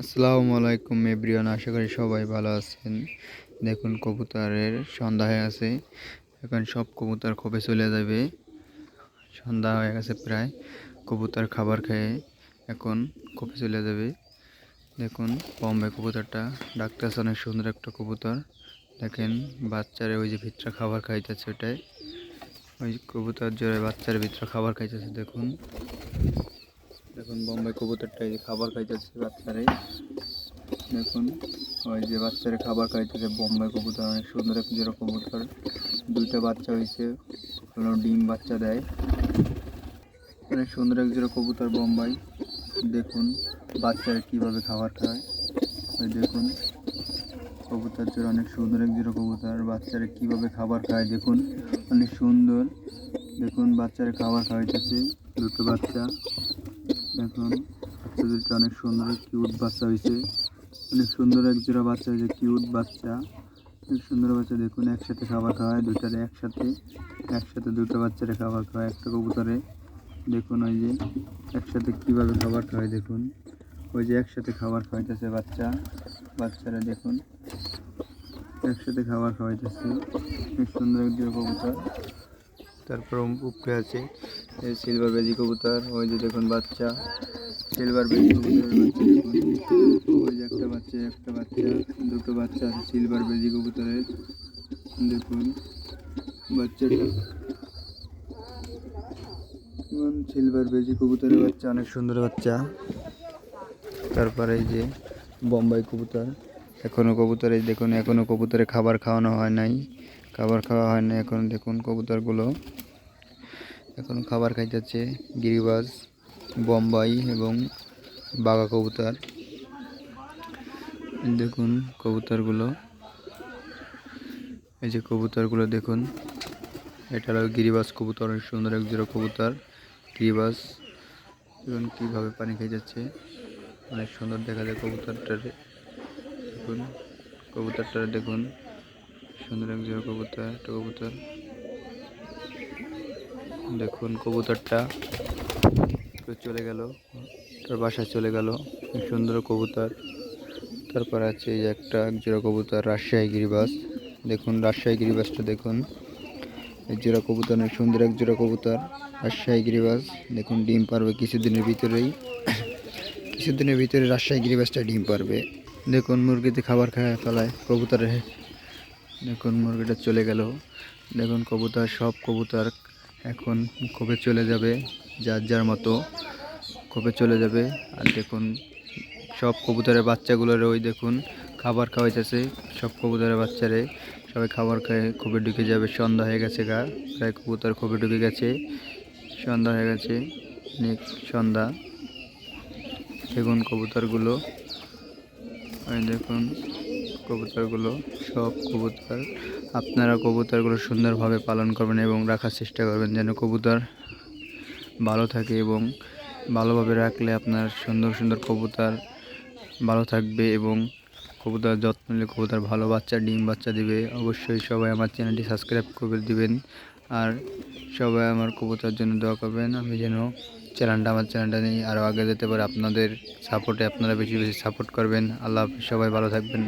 আসসালামু আলাইকুম এভরিওয়ান, আশা করি সবাই ভালো আছেন। দেখুন, কবুতরের সন্ধ্যা হয়ে গেছে এখন সব কবুতর খোপে চলে যাবে। সন্ধ্যা হয়ে গেছে প্রায়। কবুতর খাবার খেয়ে এখন খোপে চলে যাবে। দেখুন, বম্বে কবুতরটা ডাক্তার অনেক সুন্দর একটা কবুতর। দেখেন, বাচ্চারে ওই যে ভিতরে খাবার খাইতেছে ওটাই। ওই কবুতর জোরে বাচ্চার ভিতরে খাবার খাইতেছে, দেখুন। দেখুন বোম্বাই কবুতরটা এই যে খাবার খাইতেছে বাচ্চারে দেখুন, ওই যে বাচ্চারে খাবার খাইতেছে, বোম্বাই কবুতর অনেক সুন্দর এক জোড়া কবুতর। দুইটা বাচ্চা হয়েছে ভালো ডিম বাচ্চা দেয়। অনেক সুন্দর এক জোড়া কবুতর বোম্বাই। দেখুন, বাচ্চারা কীভাবে খাবার খায়। ওই দেখুন, কবুতর জোড়া অনেক সুন্দর এক জোড়া কবুতর। বাচ্চারা কীভাবে খাবার খায়, দেখুন, অনেক সুন্দর। দেখুন, বাচ্চারা খাবার খাওয়াইতেছে। দুটো বাচ্চা। দেখুন বাচ্চা অনেক সুন্দর কিউট বাচ্চা হয়েছে অনেক সুন্দর এক জোড়া বাচ্চা হয়েছে কিউট বাচ্চা। অনেক সুন্দর বাচ্চা, দেখুন, একসাথে খাবার খাওয়ায় দুটারে একসাথে। একসাথে দুটো বাচ্চারে খাবার খাওয়ায়, একটা কবুতরে। দেখুন, ওই যে একসাথে কীভাবে খাবার খাওয়ায়, দেখুন। ওই যে একসাথে খাবার খাওয়াইতেছে বাচ্চা। বাচ্চারা, দেখুন, একসাথে খাবার খাওয়াইতেছে। অনেক সুন্দর এক জোড়া কবুতর। তারপর উপরে আছে। সিলভার বেজি কবুতর, ওই যে দেখুন বাচ্চা। সিলভার বেজি কবুতরের ওই যে একটা বাচ্চা একটা বাচ্চা, দুটো বাচ্চা আছে সিলভার বেজি কবুতরের। দেখুন, বাচ্চাটা। সিলভার বেজি কবুতরের বাচ্চা, অনেক সুন্দর বাচ্চা। তারপরে এই যে বোম্বাই কবুতর। এখনও কবুতর, দেখুন এখনও কবুতরে খাবার খাওয়ানো হয় নাই। খাবার খাওয়া হয় না এখন দেখুন কবুতরগুলো। এখন খাবার খাই যাচ্ছে গিরিবাজ, বোম্বাই এবং বাঘা কবুতর। দেখুন কবুতরগুলো। এই যে কবুতরগুলো দেখুন। এটা হলো গিরিবাজ কবুতর, অনেক সুন্দর এক জোড়া কবুতর, গিরিবাজ। দেখুন কীভাবে পানি খেয়ে যাচ্ছে অনেক সুন্দর দেখা যায় কবুতরটারে। দেখুন কবুতরটারে দেখুন। সুন্দর এক জোড়া কবুতর, একটা কবুতর। দেখুন কবুতরটা চলে গেল, তার বাসায় চলে গেল। সুন্দর কবুতর। তারপর আছে এই একটা এক জোড়া কবুতর, রাজশাহী গিরিবাস। দেখুন রাজশাহী গিরিবাসটা দেখুন। এই জোড়া কবুতর অনেক সুন্দর এক জোড়া কবুতর, রাজশাহী গিরিবাস। দেখুন ডিম পারবে কিছুদিনের ভিতরেই। কিছুদিনের ভিতরে রাজশাহী গিরিবাসটা ডিম পারবে। দেখুন মুরগিতে খাবার খায় ফেলায় কবুতরের দেখুন মুরগিটা চলে গেল। দেখুন কবুতর, সব কবুতর এখন কবে চলে যাবে, যার যার মতো কবে চলে যাবে। আর দেখুন, সব কবুতরের বাচ্চাগুলোর ওই দেখুন খাবার খাওয়াইতেছে, সব কবুতরের বাচ্চারে। সবাই খাবার খায় খুবই ঢুকে যাবে, সন্ধ্যা হয়ে গেছে গা। প্রায় কবুতর খুবই ঢুকে গেছে, সন্ধ্যা হয়ে গেছে অনেক সন্ধ্যা। দেখুন কবুতরগুলো দেখুন কবুতরগুলো, সব কবুতর, আপনারা কবুতরগুলো সুন্দরভাবে পালন করবেন এবং রাখার চেষ্টা করবেন যেন কবুতর ভালো থাকে এবং ভালোভাবে রাখলে আপনার সুন্দর সুন্দর কবুতর ভালো থাকবে এবং কবুতর যত্ন নিলে কবুতর ভালো বাচ্চা, ডিম বাচ্চা দিবে। অবশ্যই সবাই আমার চ্যানেলটি সাবস্ক্রাইব করে দিবেন আর সবাই আমার কবুতর জন্য দোয়া করবেন। আমি যেন চ্যানেলটা, আমার চ্যানেলটা নিয়ে আরও আগে যেতে পারে, আপনাদের সাপোর্টে আপনারা বেশি বেশি সাপোর্ট করবেন। আল্লাহ সবাই ভালো থাকবেন।